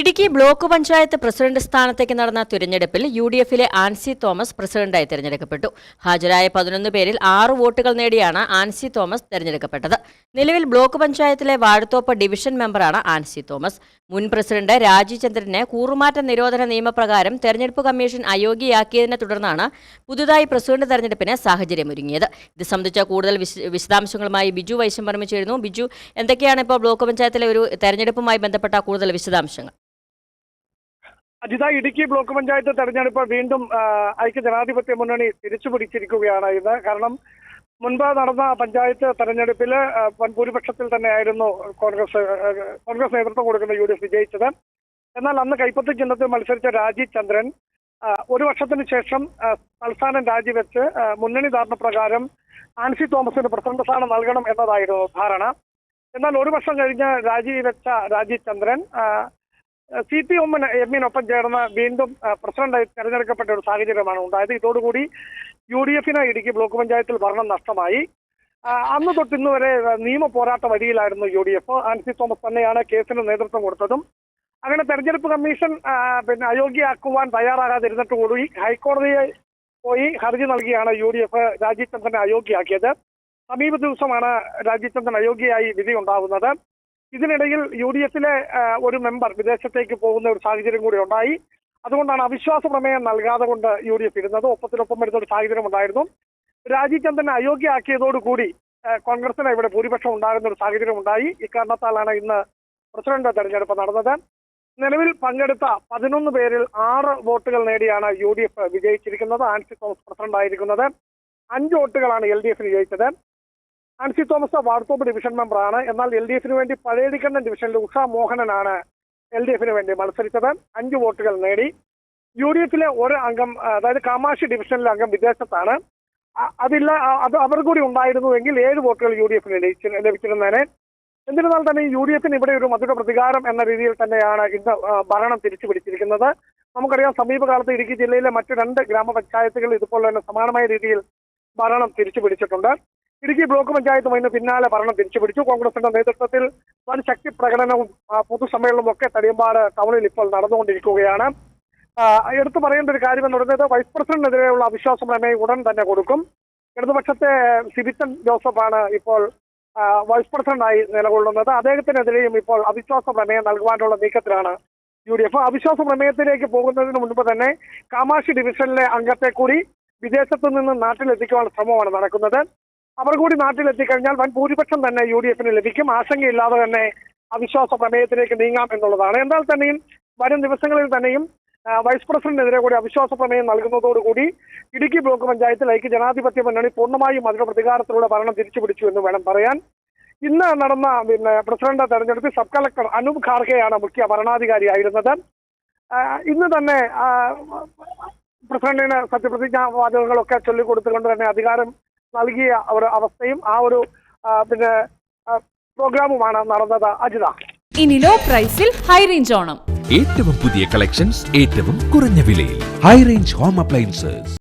Idukki block panchayat president സ്ഥാനത്തേക്ക് നടന്ന തിരഞ്ഞെടുപ്പിൽ യു ഡി എഫിലെ ആൻസി തോമസ് പ്രസിഡന്റായി തിരഞ്ഞെടുക്കപ്പെട്ടു. ഹാജരായ പതിനൊന്ന് പേരിൽ ആറ് വോട്ടുകൾ നേടിയാണ് ആൻസി തോമസ് തിരഞ്ഞെടുക്കപ്പെട്ടത്. നിലവിൽ ബ്ലോക്ക് പഞ്ചായത്തിലെ വാഴത്തോപ്പ് ഡിവിഷൻ മെമ്പറാണ് ആൻസി തോമസ്. മുൻ പ്രസിഡന്റ് രാജീവ് ചന്ദ്രനെ കൂറുമാറ്റ നിരോധന നിയമപ്രകാരം തെരഞ്ഞെടുപ്പ് കമ്മീഷൻ അയോഗ്യയാക്കിയതിനെ തുടർന്നാണ് പുതുതായി പ്രസിഡന്റ് തെരഞ്ഞെടുപ്പിന് സാഹചര്യമൊരുങ്ങിയത്. ഇത് സംബന്ധിച്ച കൂടുതൽ വിശദാംശങ്ങളുമായി ബിജു വൈശംപർമ്മ ചേരുന്നു. ബിജു എന്തൊക്കെയാണ് ഇപ്പോൾ ബ്ലോക്ക് പഞ്ചായത്തിലെ ഒരു തെരഞ്ഞെടുപ്പുമായി ബന്ധപ്പെട്ട കൂടുതൽ വിശദാംശങ്ങൾ? അജിത ഇടുക്കി ബ്ലോക്ക് പഞ്ചായത്ത് തെരഞ്ഞെടുപ്പ് വീണ്ടും ഐക്യ ജനാധിപത്യ മുന്നണി തിരിച്ചു പിടിച്ചിരിക്കുകയാണ് ഇത്. കാരണം മുൻപ് നടന്ന പഞ്ചായത്ത് തെരഞ്ഞെടുപ്പിൽ വൻ ഭൂരിപക്ഷത്തിൽ തന്നെയായിരുന്നു കോൺഗ്രസ് കോൺഗ്രസ് നേതൃത്വം കൊടുക്കുന്ന യു ഡി എഫ് വിജയിച്ചത്. എന്നാൽ അന്ന് കൈപ്പത്തി ചിഹ്നത്തിൽ മത്സരിച്ച രാജീവ് ചന്ദ്രൻ ഒരു വർഷത്തിന് ശേഷം സംസ്ഥാനം രാജിവെച്ച് മുന്നണി ധാരണ പ്രകാരം ആൻസി തോമസിന് പ്രസിഡന്റ് സ്ഥാനം നൽകണം എന്നതായിരുന്നു ധാരണ. എന്നാൽ ഒരു വർഷം കഴിഞ്ഞ് രാജിവെച്ച രാജീവ് ചന്ദ്രൻ സി പി എമ്മിന് എമ്മിനൊപ്പം ചേർന്ന് വീണ്ടും പ്രസിഡന്റായി തെരഞ്ഞെടുക്കപ്പെട്ട ഒരു സാഹചര്യമാണ് ഉണ്ടായത്. ഇതോടുകൂടി യു ഡി എഫിന് ഇടുക്കി ബ്ലോക്ക് പഞ്ചായത്തിൽ ഭരണം നഷ്ടമായി. അന്ന് തൊട്ട് ഇന്ന് വരെ നിയമ പോരാട്ട വഴിയിലായിരുന്നു U D F. Ancy Thomas തന്നെയാണ് കേസിന് നേതൃത്വം കൊടുത്തതും. അങ്ങനെ തെരഞ്ഞെടുപ്പ് കമ്മീഷൻ പിന്നെ അയോഗ്യയാക്കുവാൻ തയ്യാറാകാതിരുന്നിട്ട് കൂടി ഹൈക്കോടതിയെ പോയി ഹർജി നൽകിയാണ് യു ഡി എഫ് രാജീവ് ചന്ദ്രനെ അയോഗ്യയാക്കിയത്. സമീപ ദിവസമാണ് രാജീവ് ചന്ദ്രൻ അയോഗ്യയായി വിധി ഉണ്ടാവുന്നത്. ഇതിനിടയിൽ യു ഡി എഫിലെ ഒരു മെമ്പർ വിദേശത്തേക്ക് പോകുന്ന ഒരു സാഹചര്യം കൂടി ഉണ്ടായി. അതുകൊണ്ടാണ് അവിശ്വാസ പ്രമേയം നൽകാതെ കൊണ്ട് യു ഡി എഫ് ഇരുന്നത്. ഒപ്പത്തിനൊപ്പം വരുന്ന ഒരു സാഹചര്യം ഉണ്ടായിരുന്നു. രാജീവ് ചന്ദ്രനെ അയോഗ്യയാക്കിയതോടുകൂടി കോൺഗ്രസിന് ഇവിടെ ഭൂരിപക്ഷം ഉണ്ടാകുന്ന ഒരു സാഹചര്യം ഉണ്ടായി. ഇക്കാരണത്താലാണ് ഇന്ന് പ്രസിഡന്റ് തെരഞ്ഞെടുപ്പ് നടന്നത്. നിലവിൽ പങ്കെടുത്ത പതിനൊന്ന് പേരിൽ ആറ് വോട്ടുകൾ നേടിയാണ് യു ഡി എഫ് വിജയിച്ചിരിക്കുന്നത്. ആൻസി തോമസ് പ്രസിഡന്റ് ആയിരിക്കുന്നത് അഞ്ച് വോട്ടുകളാണ് എൽ ഡി എഫിന് ജയിച്ചത് ആൻസി തോമസ് വാർത്തോപ്പ് ഡിവിഷൻ മെമ്പറാണ്. എന്നാൽ എൽ ഡി എഫിന് വേണ്ടി പഴയടിക്കണ്ണൻ ഡിവിഷനിൽ ഉഷ മോഹനനാണ് എൽ ഡി എഫിന് വേണ്ടി മത്സരിച്ചത്. അഞ്ച് വോട്ടുകൾ നേടി. യു ഡി എഫിലെ ഒരു അംഗം അതായത് കാമാക്ഷി ഡിവിഷനിലെ അംഗം വിദേശത്താണ്. അതില്ല അത് അവർ കൂടി ഉണ്ടായിരുന്നുവെങ്കിൽ ഏഴ് വോട്ടുകൾ യു ഡി എഫിന് ലഭിച്ചിരുന്നതിന് എന്നിരുന്നാൽ തന്നെ യു ഡി എഫിന് ഇവിടെ ഒരു മധുര പ്രതികാരം എന്ന രീതിയിൽ തന്നെയാണ് ഇന്ന് ഭരണം തിരിച്ചു പിടിച്ചിരിക്കുന്നത്. നമുക്കറിയാം സമീപകാലത്ത് ഇടുക്കി ജില്ലയിലെ മറ്റു രണ്ട് ഗ്രാമപഞ്ചായത്തുകൾ ഇതുപോലെ തന്നെ സമാനമായ രീതിയിൽ ഭരണം തിരിച്ചു പിടിച്ചിട്ടുണ്ട്. ഇടുക്കി ബ്ലോക്ക് പഞ്ചായത്തും ഇന്ന് പിന്നാലെ ഭരണം തിരിച്ചു പിടിച്ചു കോൺഗ്രസിന്റെ നേതൃത്വത്തിൽ വൻ ശക്തി പ്രകടനവും പൊതുസമ്മേളനവും ഒക്കെ തടിയമ്പാട് ടൗണിൽ ഇപ്പോൾ നടന്നുകൊണ്ടിരിക്കുകയാണ്. എടുത്തു പറയേണ്ട ഒരു കാര്യം എന്ന് പറയുന്നത് വൈസ് പ്രസിഡന്റിനെതിരെയുള്ള അവിശ്വാസ പ്രമേയം ഉടൻ തന്നെ കൊടുക്കും. ഇടതുപക്ഷത്തെ സിബിത്തൻ ജോസഫാണ് ഇപ്പോൾ വൈസ് പ്രസിഡന്റായി നിലകൊള്ളുന്നത്. അദ്ദേഹത്തിനെതിരെയും ഇപ്പോൾ അവിശ്വാസ പ്രമേയം നൽകുവാനുള്ള നീക്കത്തിലാണ് യു ഡി എഫ്. അവിശ്വാസ പ്രമേയത്തിലേക്ക് പോകുന്നതിന് മുൻപ് തന്നെ കാമാക്ഷി ഡിവിഷനിലെ അംഗത്തെ കൂടി വിദേശത്തു നിന്ന് നാട്ടിലെത്തിക്കുവാനുള്ള ശ്രമമാണ് നടക്കുന്നത്. അവർ കൂടി നാട്ടിലെത്തിക്കഴിഞ്ഞാൽ വൻ ഭൂരിപക്ഷം തന്നെ യു ഡി എഫിന് ലഭിക്കും. ആശങ്കയില്ലാതെ തന്നെ അവിശ്വാസ പ്രമേയത്തിലേക്ക് നീങ്ങാം എന്നുള്ളതാണ്. എന്നാൽ തന്നെയും വരും ദിവസങ്ങളിൽ തന്നെയും വൈസ് പ്രസിഡന്റിനെതിരെ കൂടി അവിശ്വാസ പ്രമേയം നൽകുന്നതോടുകൂടി ഇടുക്കി ബ്ലോക്ക് പഞ്ചായത്തിൽ ഐക്യ ജനാധിപത്യ മുന്നണി പൂർണമായും അതിന്റെ പ്രതികാരത്തിലൂടെ ഭരണം തിരിച്ചു പിടിച്ചു എന്ന് വേണം പറയാൻ. ഇന്ന് നടന്ന പിന്നെ പ്രസിഡന്റ് തെരഞ്ഞെടുപ്പിൽ സബ് കളക്ടർ അനൂപ് ഖാർഗെയാണ് മുഖ്യ ഭരണാധികാരിയായിരുന്നത്. ഇന്ന് തന്നെ പ്രസിഡന്റിന് സത്യപ്രതിജ്ഞാ വാചകങ്ങളൊക്കെ ചൊല്ലിക്കൊടുത്തുകൊണ്ട് തന്നെ അധികാരം നൽകിയ ഒരു അവസ്ഥയും ആ ഒരു പിന്നെ പ്രോഗ്രാമുമാണ് നടന്നത്. അജിത. ഇനി ലോ പ്രൈസിൽ ഹൈ റേഞ്ച് ഓണം. ഏറ്റവും പുതിയ കളക്ഷൻസ് ഏറ്റവും കുറഞ്ഞ വിലയിൽ. High range home appliances.